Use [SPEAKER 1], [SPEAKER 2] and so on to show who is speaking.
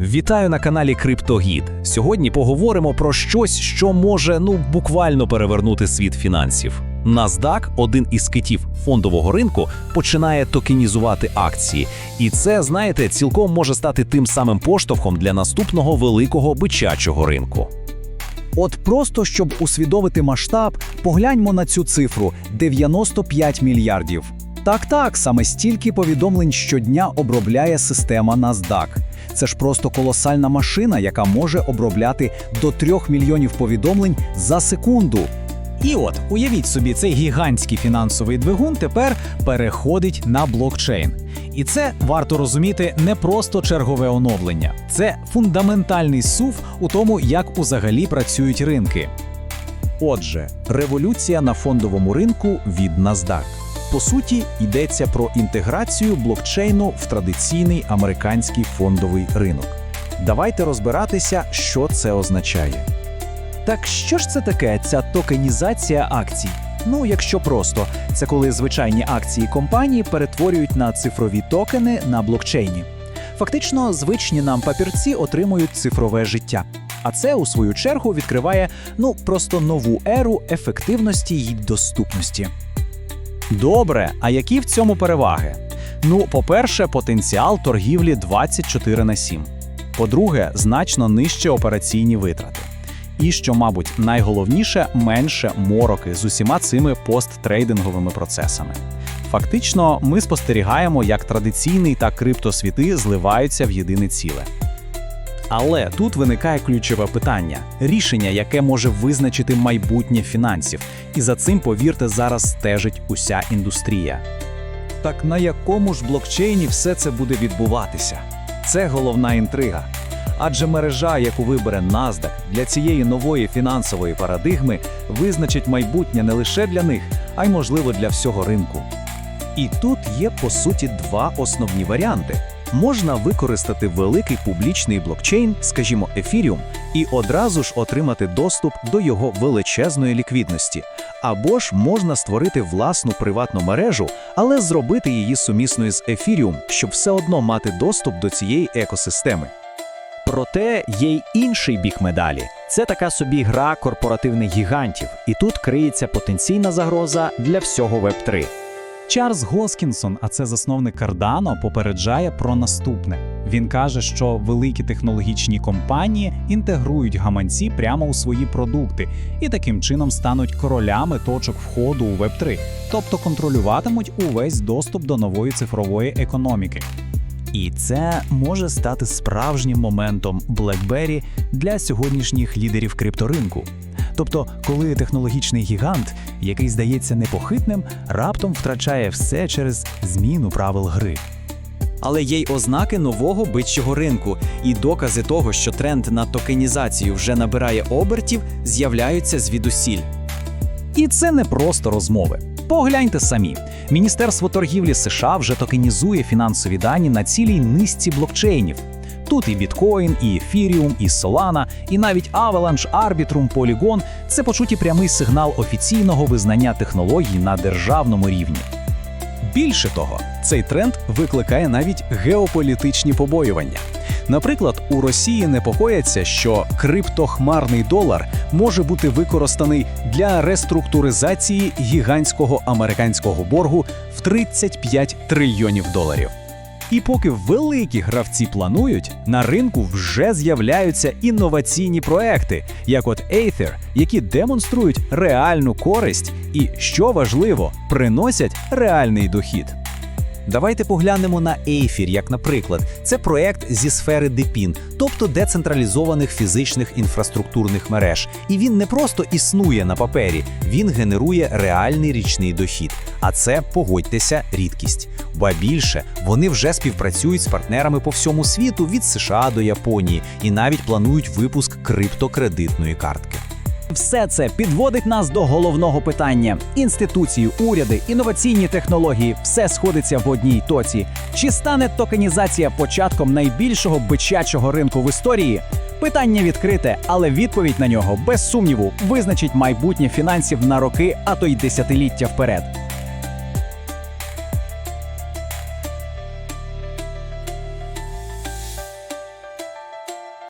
[SPEAKER 1] Вітаю на каналі Криптогід. Сьогодні поговоримо про щось, що може ну буквально перевернути світ фінансів. NASDAQ, один із китів фондового ринку, починає токенізувати акції, і це, знаєте, цілком може стати тим самим поштовхом для наступного великого бичачого ринку.
[SPEAKER 2] От просто щоб усвідомити масштаб, погляньмо на цю цифру 95 мільярдів. Так, так, саме стільки повідомлень щодня обробляє система NASDAQ. Це ж просто колосальна машина, яка може обробляти до 3 мільйонів повідомлень за секунду. І от уявіть собі, цей гігантський фінансовий двигун тепер переходить на блокчейн. І це варто розуміти не просто чергове оновлення, це фундаментальний сув у тому, як узагалі працюють ринки. Отже, революція на фондовому ринку від NASDAQ. По суті, йдеться про інтеграцію блокчейну в традиційний американський фондовий ринок. Давайте розбиратися, що це означає. Так що ж це таке, ця токенізація акцій? Ну, якщо просто, це коли звичайні акції компанії перетворюють на цифрові токени на блокчейні. Фактично, звичні нам папірці отримують цифрове життя. А це, у свою чергу, відкриває ну просто нову еру ефективності й доступності. Добре, а які в цьому переваги? Ну, по-перше, потенціал торгівлі 24 на 7. По-друге, значно нижче операційні витрати. І що, мабуть, найголовніше менше мороки з усіма цими посттрейдинговими процесами. Фактично, ми спостерігаємо, як традиційний та криптосвіти зливаються в єдине ціле. Але тут виникає ключове питання: рішення, яке може визначити майбутнє фінансів, і за цим, повірте, зараз стежить уся індустрія. Так на якому ж блокчейні все це буде відбуватися? Це головна інтрига. Адже мережа, яку вибере NASDAQ для цієї нової фінансової парадигми, визначить майбутнє не лише для них, а й можливо для всього ринку. І тут є по суті два основні варіанти. Можна використати великий публічний блокчейн, скажімо, Ethereum, і одразу ж отримати доступ до його величезної ліквідності. Або ж можна створити власну приватну мережу, але зробити її сумісною з Ethereum, щоб все одно мати доступ до цієї екосистеми.
[SPEAKER 3] Проте є й інший бік медалі. Це така собі гра корпоративних гігантів, і тут криється потенційна загроза для всього Web3.
[SPEAKER 2] Чарльз Госкінсон, а це засновник Cardano, попереджає про наступне. Він каже, що великі технологічні компанії інтегрують гаманці прямо у свої продукти і таким чином стануть королями точок входу у Web3, тобто контролюватимуть увесь доступ до нової цифрової економіки. І це може стати справжнім моментом BlackBerry для сьогоднішніх лідерів крипторинку. Тобто, коли технологічний гігант, який здається непохитним, раптом втрачає все через зміну правил гри.
[SPEAKER 4] Але є й ознаки нового бичого ринку, і докази того, що тренд на токенізацію вже набирає обертів, з'являються звідусіль.
[SPEAKER 2] І це не просто розмови. Погляньте самі. Міністерство торгівлі США вже токенізує фінансові дані на цілій низці блокчейнів. Тут і біткоін, і ефіріум, і Solana, і навіть Avalanche, Arbitrum, Polygon – це по суті прямий сигнал офіційного визнання технологій на державному рівні. Більше того, цей тренд викликає навіть геополітичні побоювання. Наприклад, у Росії непокояться, що криптохмарний долар може бути використаний для реструктуризації гігантського американського боргу в 35 трильйонів доларів. І поки великі гравці планують, на ринку вже з'являються інноваційні проекти, як от Aether, які демонструють реальну користь і, що важливо, приносять реальний дохід.
[SPEAKER 4] Давайте поглянемо на Ейфір, як наприклад, це проект зі сфери ДЕПІН, тобто децентралізованих фізичних інфраструктурних мереж. І він не просто існує на папері, він генерує реальний річний дохід. А це, погодьтеся, рідкість. Ба більше вони вже співпрацюють з партнерами по всьому світу від США до Японії і навіть планують випуск криптокредитної картки.
[SPEAKER 3] Все це підводить нас до головного питання: інституції, уряди, інноваційні технології все сходиться в одній тоці. Чи стане токенізація початком найбільшого бичачого ринку в історії? Питання відкрите, але відповідь на нього без сумніву визначить майбутнє фінансів на роки, а то й десятиліття вперед.